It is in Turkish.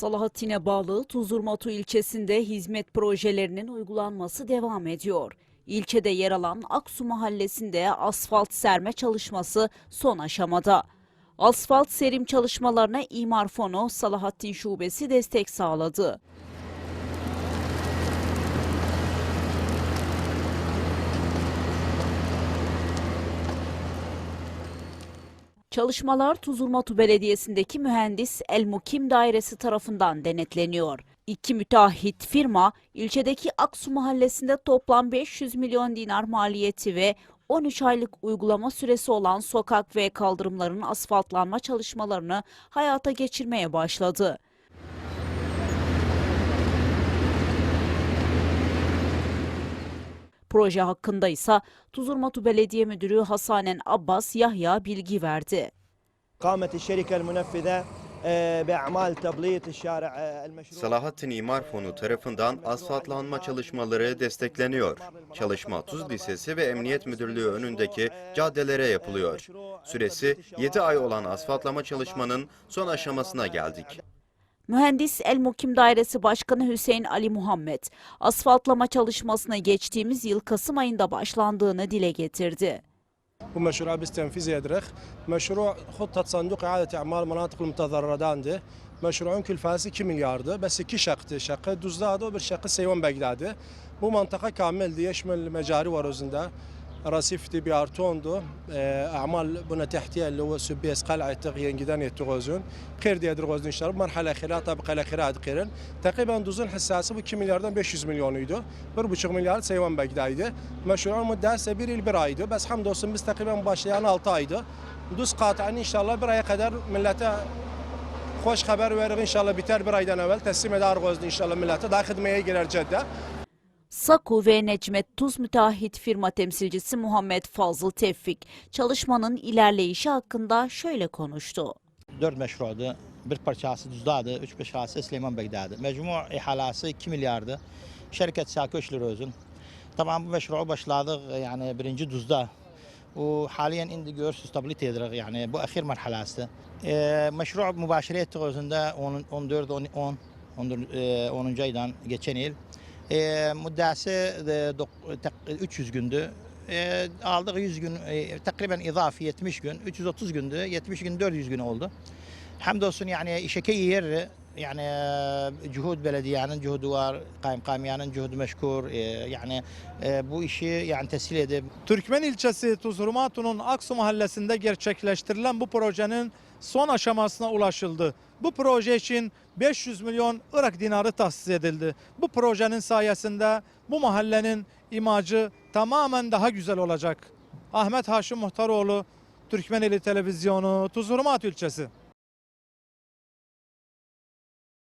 Salahattin'e bağlı Tuzurmatu ilçesinde hizmet projelerinin uygulanması devam ediyor. İlçede yer alan Aksu mahallesinde asfalt serme çalışması son aşamada. Asfalt serim çalışmalarına İmar Fonu Salahattin Şubesi destek sağladı. Çalışmalar Tuzurmatu Belediyesi'ndeki mühendis El Mukim Dairesi tarafından denetleniyor. İki müteahhit firma ilçedeki Aksu mahallesinde toplam 500 milyon dinar maliyeti ve 13 aylık uygulama süresi olan sokak ve kaldırımların asfaltlanma çalışmalarını hayata geçirmeye başladı. Proje hakkında ise Tuzurmatu Belediye Müdürü Hasanen Abbas Yahya bilgi verdi. Salahattin İmar Fonu tarafından asfaltlanma çalışmaları destekleniyor. Çalışma Tuz Lisesi ve Emniyet Müdürlüğü önündeki caddelere yapılıyor. Süresi 7 ay olan asfaltlama çalışmanın son aşamasına geldik. Mühendis El Mukim Dairesi Başkanı Hüseyin Ali Muhammed, asfaltlama çalışmasına geçtiğimiz yıl Kasım ayında başlandığını dile getirdi. Bu meşruğa biz tenfiz edrik. Meşru huttat sanduk iadet i'mal manatıklı mutadarradandı. Meşruun külfası 2 milyardı. Bes iki şaktı. Şakı Düzdağ'da bir şakı Seyvan Begdadi. Bu mantaka kamildi. Yeşmel mecari var özünde. رصيفتي بأرتوندو أعمال بنا تحتية اللي هو سبيس قلعة تغيين جدان يتغوزون قير دي يدر غوزن شرب مرحلة خلال طبقة لخيرات قيرن تقريبا دوزن حساسة bu 2 milyardan 500 milyonuydu. 1,5 milyar Seyvan Begdadi'ydi. Meşru'un müddesi bir yıl bir aydı. Bes hamdolsun biz takriben başlayan 6 aydı. Düz katı'ın inşallah bir aya kadar millete hoş haber verir inşallah biter bir aydan evvel teslim eder gözlü inşallah millete daha hizmeye girer cedde. Saku ve Necmet Tuz müteahhit firma temsilcisi Muhammed Fazıl Tevfik, çalışmanın ilerleyişi hakkında şöyle konuştu. dört meşrudu. Bir parçası Düzdağ'dı, üç parçası Süleyman Bey'da'dı. Mecmu ihalası 2 milyardı. Şirket Saköşlü Rozun. Tamam bu meşruğu başladık yani birinci Düzdağ. وحاليا عندي جورس ستابيليتي يعني bu اخير مرحلası. Ee, meşru mübaşiret özünde 14 10 10 10. aydan geçen yıl. ee, müddəsi tek- 300 gündü. Ee, aldık 100 gün e, takriben izafi 70 gün 330 gündü 70 gün 400 gün oldu. Hamdolsun yani işeke yer yani e, cuhud belediyenin cuhudu var, kaymakamyanın cuhudu meşkur. E, yani e, bu işi yani tescil edip Türkmen ilçesi Tuzurmatu'nun Aksu mahallesinde gerçekleştirilen bu projenin son aşamasına ulaşıldı. Bu proje için 500 milyon Irak dinarı tahsis edildi. Bu projenin sayesinde bu mahallenin imajı tamamen daha güzel olacak. Ahmet Haşim Muhtaroğlu, Türkmeneli Televizyonu, Tuzurmatu ilçesi.